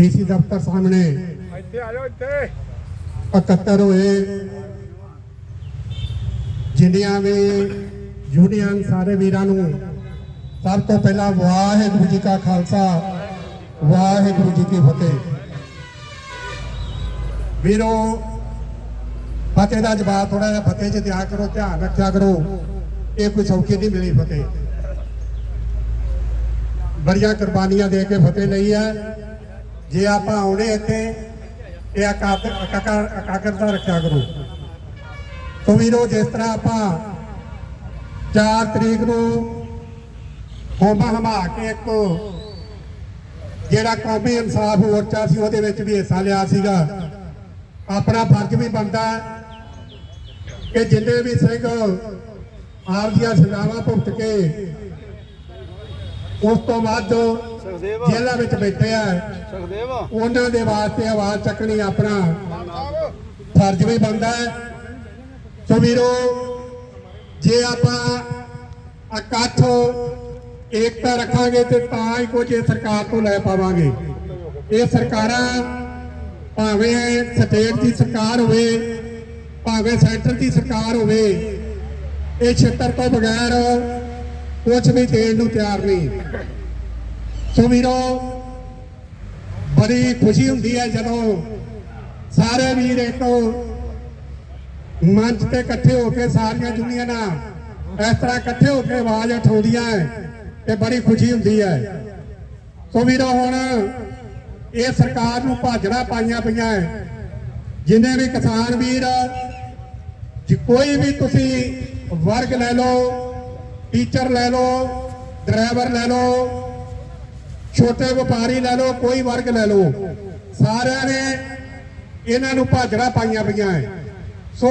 DC ਦਫ਼ਤਰ ਸਾਹਮਣੇ। ਇੱਥੇ ਆ ਜਾਓ ਇੱਥੇ। ਇਕੱਤਰ ਹੋਏ। ਜਿੰਨੀਆਂ ਵੀ ਯੂਨੀਅਨ ਸਾਰੇ ਵੀਰਾਂ ਨੂੰ ਸਭ ਤੋਂ ਪਹਿਲਾਂ ਵਾਹਿਗੁਰੂ ਜੀ ਕਾ ਖਾਲਸਾ ਵਾਹਿਗੁਰੂ ਜੀ ਕੀ ਫਤਿਹ। ਵੀਰੋ ਫਤਿਹ ਦਾ ਜਵਾਬ ਥੋੜਾ ਜਿਹਾ ਫਤਿਹ 'ਚ ਦਿਆ ਕਰੋ ਧਿਆਨ ਰੱਖਿਆ ਕਰੋ। ਇਹ ਕੋਈ ਸੌਖੀ ਨਹੀਂ ਮਿਲੀ ਫਤਿਹ। ਬੜੀਆਂ ਕੁਰਬਾਨੀਆਂ ਦੇ ਕੇ ਫਤਿਹ ਲਈ ਹੈ। ਜੇ ਆਪਾਂ ਆਉਣੇ ਇੱਥੇ, ਇਹ ਇਕਾਗਰਤਾ ਰੱਖਿਆ ਕਰੋ। ਸੋ ਵੀਰੋ ਜਿਸ ਤਰ੍ਹਾਂ ਆਪਾਂ 4 ਤਰੀਕ ਨੂੰ ਹੋਮਾ ਹਮਾ ਕੇ ਇੱਕ ਜਿਹੜਾ ਕੌਮੀ ਇਨਸਾਫ ਮੋਰਚਾ ਸੀ, ਉਹਦੇ ਵਿੱਚ ਵੀ ਹਿੱਸਾ ਲਿਆ ਸੀਗਾ। ਆਪਣਾ ਫਰਜ਼ ਵੀ ਬਣਦਾ ਕਿ ਜਿੰਨੇ ਵੀ ਸਿੰਘ ਆਪ ਦੀਆਂ ਸਜ਼ਾਵਾਂ ਭੁਗਤ ਕੇ ਉਸ ਤੋਂ ਬਾਅਦ ਸੁਖਦੇਵ। ਜੇਲ੍ਹਾਂ ਵਿੱਚ ਬੈਠੇ ਆ ਸੁਖਦੇਵ। ਉਹਨਾਂ ਦੇ ਵਾਸਤੇ ਆਵਾਜ਼ ਚੱਕਣੀ ਆਪਣਾ ਫਰਜ਼ ਵੀ ਬਣਦਾ ਹੈ। ਸੋ ਵੀਰੋ ਜੇ ਆਪਾਂ ਇਕੱਠ ਏਕਤਾ ਰੱਖਾਂਗੇ ਤੇ ਤਾਂ ਹੀ ਕੁਝ ਇਹ ਸਰਕਾਰ ਤੋਂ ਲੈ ਪਾਵਾਂਗੇ। ਇਹ ਸਰਕਾਰਾਂ ਭਾਵੇਂ ਸਟੇਟ ਦੀ ਸਰਕਾਰ ਹੋਵੇ ਭਾਵੇਂ ਸੈਂਟਰ ਦੀ ਸਰਕਾਰ ਹੋਵੇ ਇਹ ਛੇਤਰ ਤੋਂ ਬਗੈਰ ਕੁਝ ਵੀ ਦੇਣ ਨੂੰ ਤਿਆਰ ਨਹੀਂ। ਸੋ ਵੀਰੋ, ਬੜੀ ਖੁਸ਼ੀ ਹੁੰਦੀ ਹੈ ਜਦੋਂ ਸਾਰੇ ਵੀਰ ਇੱਕ ਮੰਚ ਤੇ ਇਕੱਠੇ ਹੋ ਕੇ ਸਾਰੀਆਂ ਯੂਨੀਅਨਾਂ ਇਸ ਤਰ੍ਹਾਂ ਇਕੱਠੇ ਹੋ ਕੇ ਆਵਾਜ਼ ਉਠਾਉਂਦੀਆਂ ਤੇ ਬੜੀ ਖੁਸ਼ੀ ਹੁੰਦੀ ਹੈ। ਸੋ ਵੀਰੋ, ਹੁਣ ਇਹ ਸਰਕਾਰ ਨੂੰ ਭਾਜੜਾ ਪਾਈਆਂ ਪਈਆਂ ਹੈ। ਜਿੰਨੇ ਵੀ ਕਿਸਾਨ ਵੀਰ, ਕੋਈ ਵੀ ਤੁਸੀਂ ਵਰਗ ਲੈ ਲਓ ਟੀਚਰ ਲੈ ਲਓ, ਡਰਾਈਵਰ ਲੈ ਲਓ, ਛੋਟੇ ਵਪਾਰੀ ਲੈ ਲਓ, ਕੋਈ ਵਰਗ ਲੈ ਲਓ। ਸਾਰਿਆਂ ਨੇ ਇਹਨਾਂ ਨੂੰ ਭਾਜੜਾ ਪਾਈਆਂ ਪਈਆਂ ਹੈ ਸੋ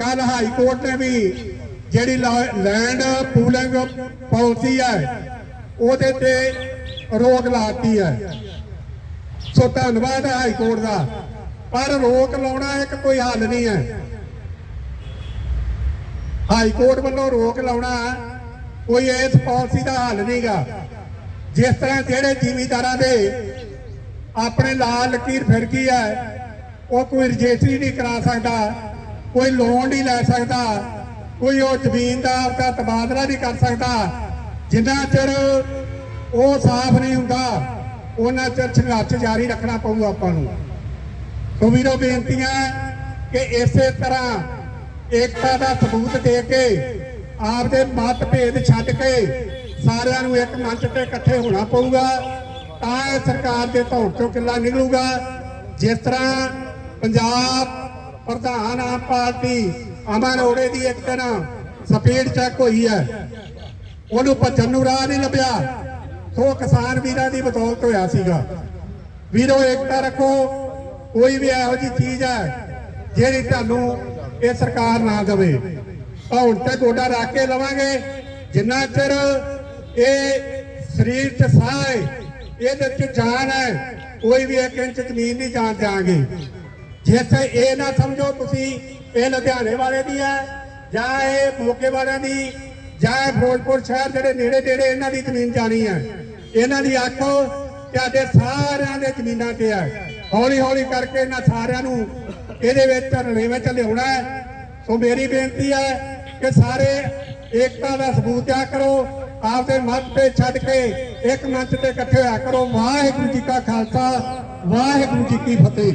ਕੱਲ ਹਾਈ ਕੋਰਟ ਨੇ ਵੀ ਜਿਹੜੀ ਲੈਂਡ ਪੂਲਿੰਗ ਪਾਲਿਸੀ ਹੈ ਉਹਦੇ ਤੇ ਰੋਕ ਲਾਤੀ ਹੈ ਸੋ ਧੰਨਵਾਦ ਹੈ ਹਾਈ ਕੋਰਟ ਦਾ। ਪਰ ਰੋਕ ਲਾਉਣਾ ਇੱਕ ਕੋਈ ਹੱਲ ਨਹੀਂ ਹੈ ਹਾਈ ਕੋਰਟ ਵੱਲੋਂ ਰੋਕ ਲਾਉਣਾ ਕੋਈ ਇਸ ਪਾਲਿਸੀ ਦਾ ਹੱਲ ਨਹੀਂਗਾ। ਜਿਸ ਤਰ੍ਹਾਂ ਜਿਹੜੇ ਜਿਮੀਦਾਰਾਂ ਦੇ ਆਪਣੇ ਲਾਲ ਲਕੀਰ ਫਿਰ ਗਈ ਹੈ, ਉਹ ਕੋਈ ਰਜਿਸਟਰੀ ਨਹੀਂ ਕਰਾ ਸਕਦਾ, ਕੋਈ ਲੋਨ ਨਹੀਂ ਲੈ ਸਕਦਾ, ਕੋਈ ਉਹ ਜ਼ਮੀਨ ਦਾ ਆਪਦਾ ਤਬਾਦਲਾ ਨਹੀਂ ਕਰ ਸਕਦਾ। ਜਿੰਨਾ ਚਿਰ ਉਹ ਸਾਫ਼ ਨਹੀਂ ਹੁੰਦਾ, ਉਹਨਾਂ ਚਿਰ ਸੰਘਰਸ਼ ਜਾਰੀ ਰੱਖਣਾ ਪਊਗਾ ਆਪਾਂ ਨੂੰ। ਸੋ ਵੀਰੋ ਬੇਨਤੀਆਂ ਕਿ ਇਸੇ ਤਰ੍ਹਾਂ ਏਕਤਾ ਦਾ ਸਬੂਤ ਦੇ ਕੇ, ਆਪਦੇ ਮਤਭੇਦ ਛੱਡ ਕੇ ਸਾਰਿਆਂ ਨੂੰ ਇੱਕ ਮੰਚ ਤੇ ਇਕੱਠੇ ਹੋਣਾ ਪਊਗਾ, ਤਾਂ ਇਹ ਸਰਕਾਰ ਦੇ ਧੌਣ ਚੋਂ ਕਿੱਲਾ ਨਿਕਲੂਗਾ। ਜਿਸ ਤਰ੍ਹਾਂ ਪੰਜਾਬ ਪ੍ਰਧਾਨ ਆਮ ਪਾਰਟੀ ਅਮਨ ਅਰੋੜੇ ਦੀ ਇੱਕ ਦਿਨ ਸਪੀਡ ਚੈੱਕ ਹੋਈ ਹੈ, ਉਹਨੂੰ ਭੱਜਣ ਨੂੰ ਰਾਹ ਨਹੀਂ ਲੱਭਿਆ। ਸੋ ਕਿਸਾਨ ਵੀਰਾਂ ਦੀ ਬਦੌਲਤ ਹੋਇਆ ਸੀਗਾ। ਵੀਰੋ, ਏਕਤਾ ਰੱਖੋ, ਕੋਈ ਵੀ ਇਹੋ ਜੀ ਚੀਜ਼ ਹੈ ਜਿਹੜੀ ਤੁਹਾਨੂੰ ਇਹ ਸਰਕਾਰ ਨਾ ਦੇਵੇ। ਹੁਣ ਤੇ ਗੋਡਾ ਰੱਖ ਕੇ ਲਵਾਂਗੇ ਜਿੰਨਾ ਚਿਰ ਇਹ ਸਰੀਰ 'ਚ ਸਾਹ ਹੈ, ਇਹਦੇ 'ਚ ਜਾਨ ਹੈ, ਕੋਈ ਵੀ ਇੱਕ ਇੰਚ ਜ਼ਮੀਨ ਨਹੀਂ ਜਾਣ ਦਿਆਂਗੇ। ਜਿਸ ਇਹ ਨਾ ਸਮਝੋ ਤੁਸੀਂ, ਇਹ ਲੁਧਿਆਣੇ ਵਾਲੇ ਦੀ ਹੈ, ਜਾਂ ਇਹ ਮੋਕੇ ਵਾਲਿਆਂ ਦੀ, ਜਾਂ ਇਹ ਫਿਰੋਜ਼ਪੁਰ ਸ਼ਹਿਰ ਜਿਹੜੇ ਨੇੜੇ ਤੇੜੇ ਇਹਨਾਂ ਦੀ ਜ਼ਮੀਨ ਜਾਣੀ ਹੈ। ਇਹਨਾਂ ਦੀ ਅੱਖ ਤੁਹਾਡੇ ਸਾਰਿਆਂ ਦੇ ਜ਼ਮੀਨਾਂ ਤੇ ਹੈ। ਹੌਲੀ ਹੌਲੀ ਕਰਕੇ ਇਹਨਾਂ ਸਾਰਿਆਂ ਨੂੰ ਇਹਦੇ ਵਿੱਚ ਰਲੇਵੇਂ ਚ ਲਿਆਉਣਾ ਹੈ। ਸੋ ਮੇਰੀ ਬੇਨਤੀ ਹੈ ਕਿ ਸਾਰੇ ਏਕਤਾ ਦਾ ਸਬੂਤ ਆ ਕਰੋ। ਆਪਦੇ ਮਤ ਤੇ ਛੱਡ ਕੇ ਇੱਕ ਮੰਚ ਤੇ ਇਕੱਠੇ ਹੋਇਆ ਕਰੋ। ਵਾਹਿਗੁਰੂ ਜੀ ਕਾ ਖਾਲਸਾ, ਵਾਹਿਗੁਰੂ ਜੀ ਕੀ ਫਤਿਹ।